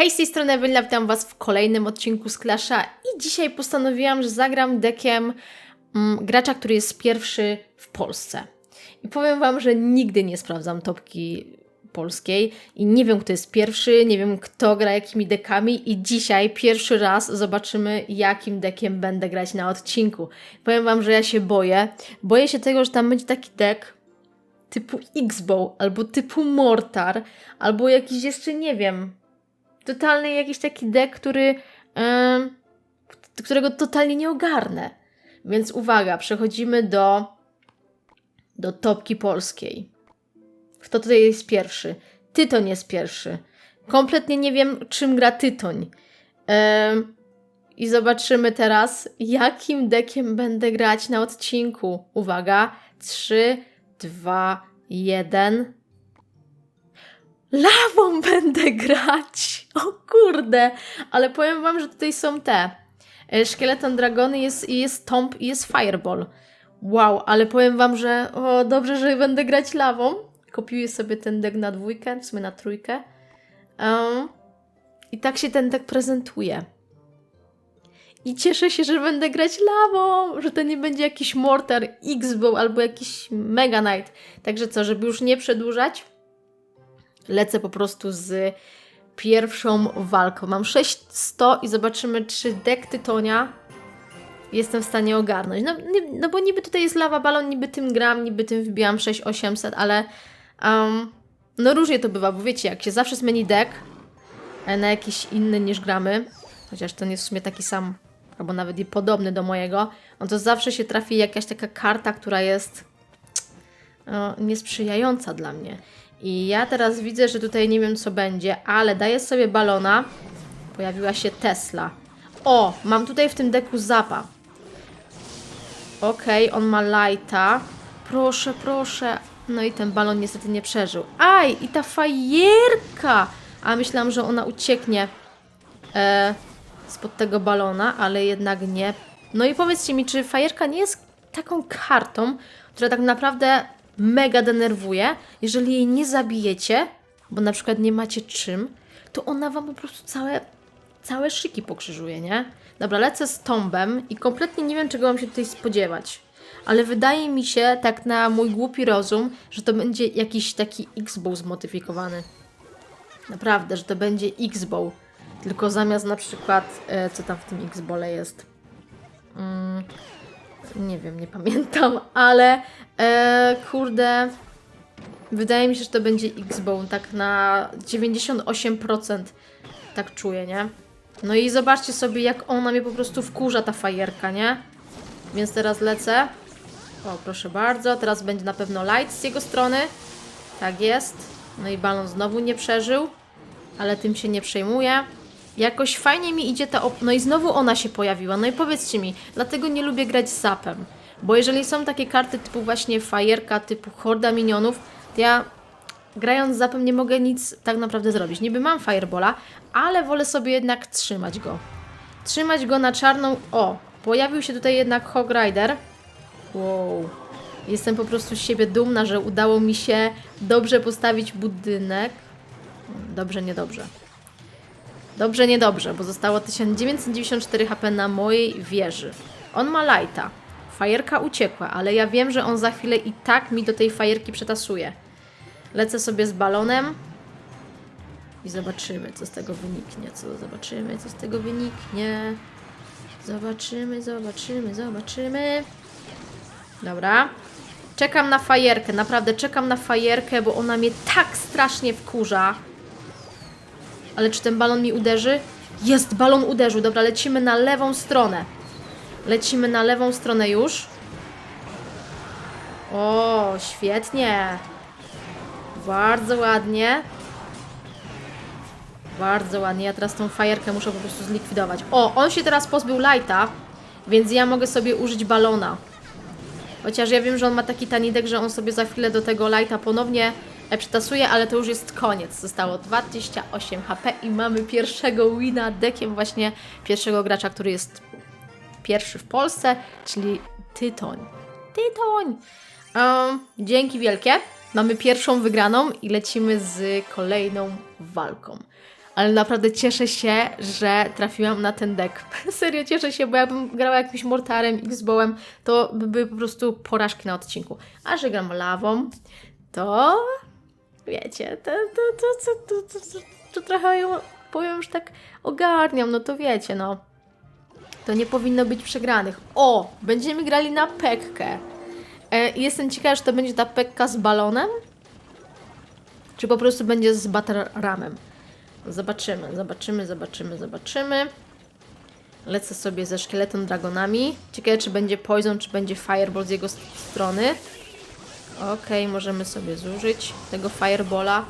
Hej, z tej strony Ewelina, witam Was w kolejnym odcinku z Clasha i dzisiaj postanowiłam, że zagram dekiem mm, gracza, który jest pierwszy w Polsce. I powiem Wam, że nigdy nie sprawdzam topki polskiej i nie wiem, kto jest pierwszy, nie wiem, kto gra jakimi dekami i dzisiaj pierwszy raz zobaczymy, jakim dekiem będę grać na odcinku. Powiem Wam, że ja się boję. Boję się tego, że tam będzie taki dek typu X-Bow, albo typu Mortar, albo jakiś jeszcze, nie wiem, totalny jakiś taki deck, który, em, którego totalnie nie ogarnę. Więc uwaga, przechodzimy do, do topki polskiej. Kto tutaj jest pierwszy? Tytoń jest pierwszy. Kompletnie nie wiem, czym gra Tytoń. Em, I zobaczymy teraz, jakim dekiem będę grać na odcinku. Uwaga, 3, 2, 1. Lawą będę grać! O kurde! Ale powiem wam, że tutaj są te. e, Szkieleton Dragony jest, jest Tomb i jest Fireball. Wow, ale powiem wam, że o, dobrze, że będę grać lawą. Kopiuję sobie ten deck na dwójkę, w sumie na trójkę. Um, I tak się ten deck prezentuje. I cieszę się, że będę grać lawą, że to nie będzie jakiś Mortar, X-Bow albo jakiś Mega Knight. Także co, żeby już nie przedłużać, lecę po prostu z pierwszą walką. Mam 600 i zobaczymy, czy deck Tytonia jestem w stanie ogarnąć. No, no bo niby tutaj jest lawa balon, niby tym gram, niby tym wbijam 6800, ale um, no różnie to bywa, bo wiecie, jak się zawsze zmieni deck e, na jakiś inny niż gramy, chociaż ten jest w sumie taki sam, albo nawet i podobny do mojego, no to zawsze się trafi jakaś taka karta, która jest e, niesprzyjająca dla mnie. I ja teraz widzę, że tutaj nie wiem co będzie, ale daję sobie balona. Pojawiła się Tesla. O, mam tutaj w tym deku zapa. Okej, on ma lighta. Proszę, proszę. No i ten balon niestety nie przeżył. Aj, i ta fajerka! A myślałam, że ona ucieknie e, spod tego balona, ale jednak nie. No i powiedzcie mi, czy fajerka nie jest taką kartą, która tak naprawdę mega denerwuje, jeżeli jej nie zabijecie, bo na przykład nie macie czym, to ona wam po prostu całe, całe szyki pokrzyżuje, nie? Dobra, lecę z tombem i kompletnie nie wiem, czego mam się tutaj spodziewać. Ale wydaje mi się, tak na mój głupi rozum, że to będzie jakiś taki X-Bow zmodyfikowany. Naprawdę, że to będzie X-Bow. Tylko zamiast na przykład, e, co tam w tym X-Bole jest? Mm, nie wiem, nie pamiętam, ale e, kurde, wydaje mi się, że to będzie X-Bone, tak na 98% tak czuję, nie? No i zobaczcie sobie, jak ona mnie po prostu wkurza, ta fajerka, nie? Więc teraz lecę. O, proszę bardzo, teraz będzie na pewno light z jego strony. Tak jest. No i balon znowu nie przeżył, ale tym się nie przejmuję. Jakoś fajnie mi idzie ta op- No i znowu ona się pojawiła. No i powiedzcie mi, dlatego nie lubię grać z zapem. Bo jeżeli są takie karty typu właśnie fajerka, typu horda minionów, to ja grając z zapem nie mogę nic tak naprawdę zrobić. Niby mam firebola, ale wolę sobie jednak trzymać go. Trzymać go na czarną... O, pojawił się tutaj jednak Hog Rider. Wow. Jestem po prostu z siebie dumna, że udało mi się dobrze postawić budynek. Dobrze, niedobrze. Dobrze, niedobrze, bo zostało 1994 HP na mojej wieży. On ma lighta. Fajerka uciekła, ale ja wiem, że on za chwilę i tak mi do tej fajerki przetasuje. Lecę sobie z balonem i zobaczymy, co z tego wyniknie. Co zobaczymy, co z tego wyniknie. Zobaczymy, zobaczymy, zobaczymy. Dobra. Czekam na fajerkę, naprawdę czekam na fajerkę, bo ona mnie tak strasznie wkurza. Ale czy ten balon mi uderzy? Jest, balon uderzył. Dobra, lecimy na lewą stronę. Lecimy na lewą stronę już. O, świetnie. Bardzo ładnie. Bardzo ładnie. Ja teraz tą fajerkę muszę po prostu zlikwidować. O, on się teraz pozbył lighta, więc ja mogę sobie użyć balona. Chociaż ja wiem, że on ma taki tani deck, że on sobie za chwilę do tego lighta ponownie przytasuje, ale to już jest koniec. Zostało 28 HP i mamy pierwszego wina deckiem właśnie pierwszego gracza, który jest pierwszy w Polsce, czyli Tytoń. Tytoń! Um, dzięki wielkie. Mamy pierwszą wygraną i lecimy z kolejną walką. ale naprawdę cieszę się, że trafiłam na ten deck. Serio cieszę się, bo jakbym grała jakimś mortarem, X-Bowem, to by były po prostu porażki na odcinku. A że gram lawą, to wiecie, to, to, to, to, to, to, to, to trochę ją, powiem, że tak ogarniam, no to wiecie, no. To nie powinno być przegranych. O, będziemy grali na pekkę. E, jestem ciekawa, czy to będzie ta pekka z balonem, czy po prostu będzie z Battle Ramem. Zobaczymy, zobaczymy, zobaczymy, zobaczymy. Lecę sobie ze szkieletem dragonami. Ciekawe, czy będzie Poison, czy będzie Fireball z jego strony. Okej, możemy sobie zużyć tego Firebola.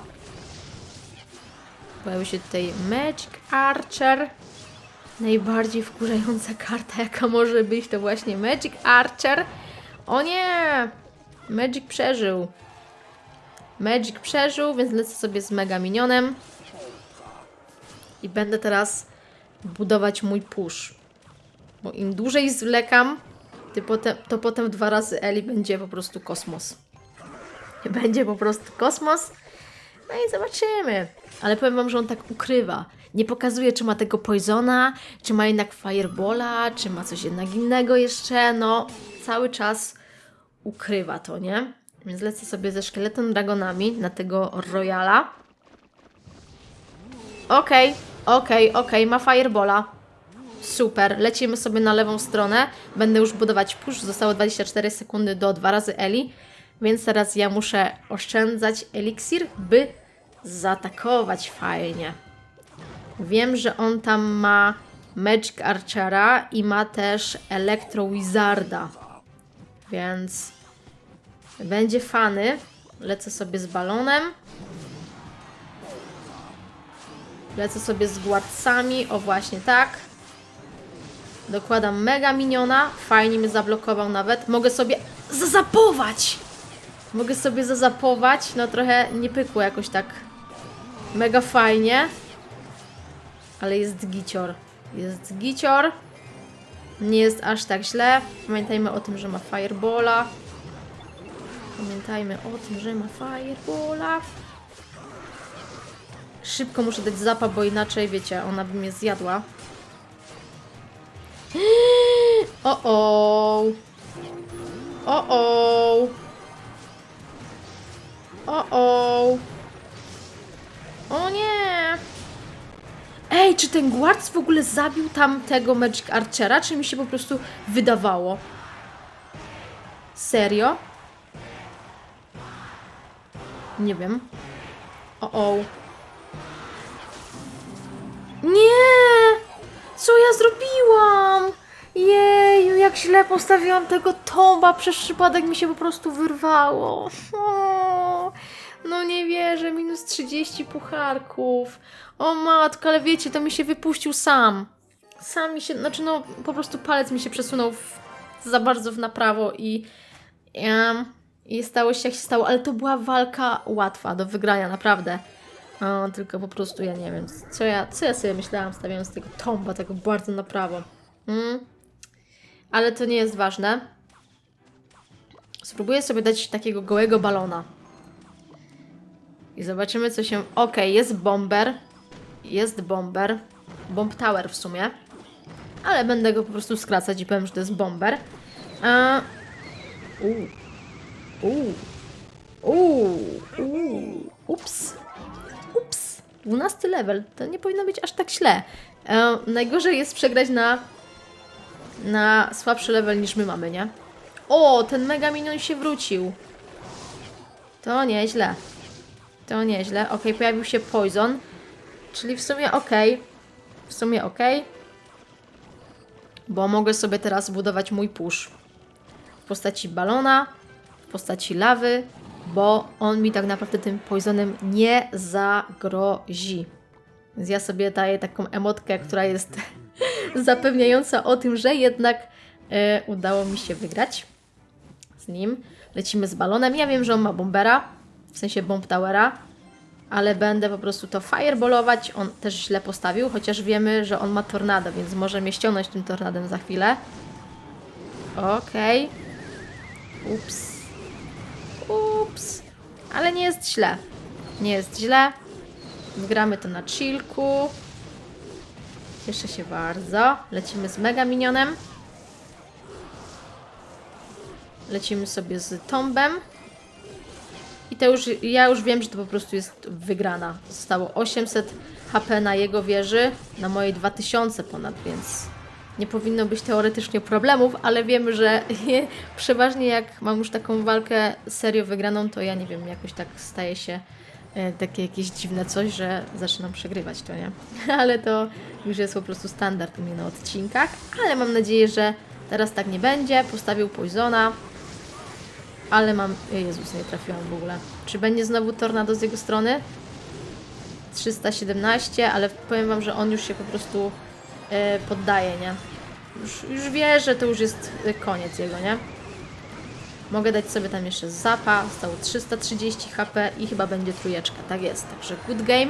Pojawił się tutaj Magic Archer. Najbardziej wkurzająca karta, jaka może być, to właśnie Magic Archer. O nie! Magic przeżył. Magic przeżył, więc lecę sobie z Mega Minionem. I będę teraz budować mój push. Bo im dłużej zwlekam, ty potem, to potem dwa razy Eli będzie po prostu kosmos. Będzie po prostu kosmos. No i zobaczymy. Ale powiem wam, że on tak ukrywa. Nie pokazuje, czy ma tego Poisona, czy ma jednak Firebola, czy ma coś jednak innego jeszcze. No, cały czas ukrywa to, nie? Więc lecę sobie ze szkieletem dragonami na tego Royala. Okej, okej, okej, ma Firebola. Super, lecimy sobie na lewą stronę. Będę już budować push. Zostało 24 sekundy do dwa razy Eli. Więc teraz ja muszę oszczędzać eliksir, by zaatakować fajnie. Wiem, że on tam ma Magic Archera i ma też Electro Wizarda. Więc będzie fany. Lecę sobie z balonem. Lecę sobie z gładcami. O właśnie tak. Dokładam mega miniona. Fajnie mnie zablokował nawet. Mogę sobie zazapować! Mogę sobie zazapować. No trochę nie pykło jakoś tak mega fajnie. Ale jest gicior. Jest gicior. Nie jest aż tak źle. Pamiętajmy o tym, że ma firebola. Pamiętajmy o tym, że ma firebola. Szybko muszę dać zapa, bo inaczej, wiecie, ona by mnie zjadła. O o. O o. O nie. Ej, czy ten guard w ogóle zabił tam tego Magic Archera, czy mi się po prostu wydawało? Serio? Nie wiem. O o. Nie! Co ja zrobiłam? Jeju, jak źle postawiłam tego tomba, przez przypadek mi się po prostu wyrwało. No minus 30 pucharków. O matko, ale wiecie, to mi się wypuścił sam. Sam mi się, znaczy no po prostu palec mi się przesunął w, za bardzo w na prawo i, em, i stało się jak się stało, ale to była walka łatwa do wygrania, naprawdę. O, tylko po prostu ja nie wiem, co ja, co ja sobie myślałam stawiając tego tomba, tego bardzo na prawo. Mm. Ale to nie jest ważne. Spróbuję sobie dać takiego gołego balona. I zobaczymy, co się... Okej, jest bomber. Jest bomber. Bomb tower w sumie. Ale będę go po prostu skracać i powiem, że to jest bomber. A... Uuu. Uuu. Uuu. Uuu. Ups. Ups. 12 level. To nie powinno być aż tak źle. E, najgorzej jest przegrać na na słabszy level niż my mamy, nie? O, ten Mega Minion się wrócił. To nieźle. To nieźle. Ok, pojawił się Poison. Czyli w sumie ok. W sumie ok. Bo mogę sobie teraz budować mój push. W postaci balona, w postaci lawy, bo on mi tak naprawdę tym Poisonem nie zagrozi. Więc ja sobie daję taką emotkę, która jest zapewniająca o tym, że jednak e, udało mi się wygrać z nim. Lecimy z balonem. Ja wiem, że on ma bombera, w sensie bomb towera, ale będę po prostu to fireballować. On też źle postawił, chociaż wiemy, że on ma tornado, więc może mnie ściągnąć tym tornadem za chwilę. Okej. Ups. Ups. Ale nie jest źle. Nie jest źle. Wgramy to na chillku. Cieszę się bardzo. Lecimy z Mega Minionem. Lecimy sobie z Tombem. To już, ja już wiem, że to po prostu jest wygrana. Zostało 800 HP na jego wieży, na mojej 2000 ponad, więc nie powinno być teoretycznie problemów, ale wiemy, że przeważnie jak mam już taką walkę serio wygraną, to ja nie wiem, jakoś tak staje się e, takie jakieś dziwne coś, że zaczynam przegrywać to, nie? Ale to już jest po prostu standard u mnie na odcinkach, ale mam nadzieję, że teraz tak nie będzie. Postawił Poisona, ale mam... Jezus, nie trafiłam w ogóle. Czy będzie znowu tornado z jego strony? 317, ale powiem Wam, że on już się po prostu e, poddaje, nie? Już, już wie, że to już jest e, koniec jego, nie? Mogę dać sobie tam jeszcze zapa, zostało 330 HP i chyba będzie trójeczka, tak jest. Także good game.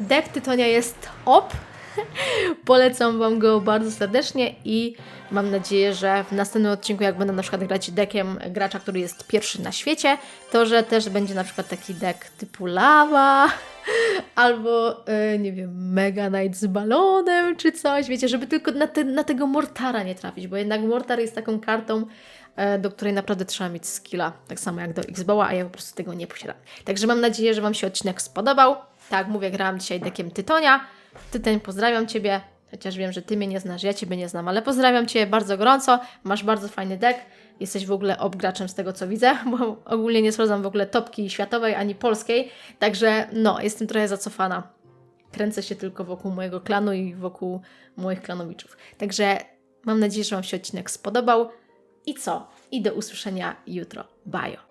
Deck Tytonia jest op. Polecam Wam go bardzo serdecznie i mam nadzieję, że w następnym odcinku, jak będę na przykład grać deckiem gracza, który jest pierwszy na świecie, to że też będzie na przykład taki deck typu lawa albo, e, nie wiem, Mega Knight z balonem czy coś, wiecie, żeby tylko na, te, na tego Mortara nie trafić, bo jednak Mortar jest taką kartą, e, do której naprawdę trzeba mieć skilla, tak samo jak do Xboxa, a ja po prostu tego nie posiadam. Także mam nadzieję, że Wam się odcinek spodobał. Tak, mówię, grałam dzisiaj deckiem Tytonia. Tytoń, pozdrawiam Ciebie, chociaż wiem, że Ty mnie nie znasz, ja Ciebie nie znam, ale pozdrawiam Cię bardzo gorąco, masz bardzo fajny deck, jesteś w ogóle obgraczem z tego, co widzę, bo ogólnie nie sprawdzam w ogóle topki światowej ani polskiej, także no, jestem trochę zacofana. Kręcę się tylko wokół mojego klanu i wokół moich klanowiczów. Także mam nadzieję, że Wam się odcinek spodobał. I co? I do usłyszenia jutro. Bye.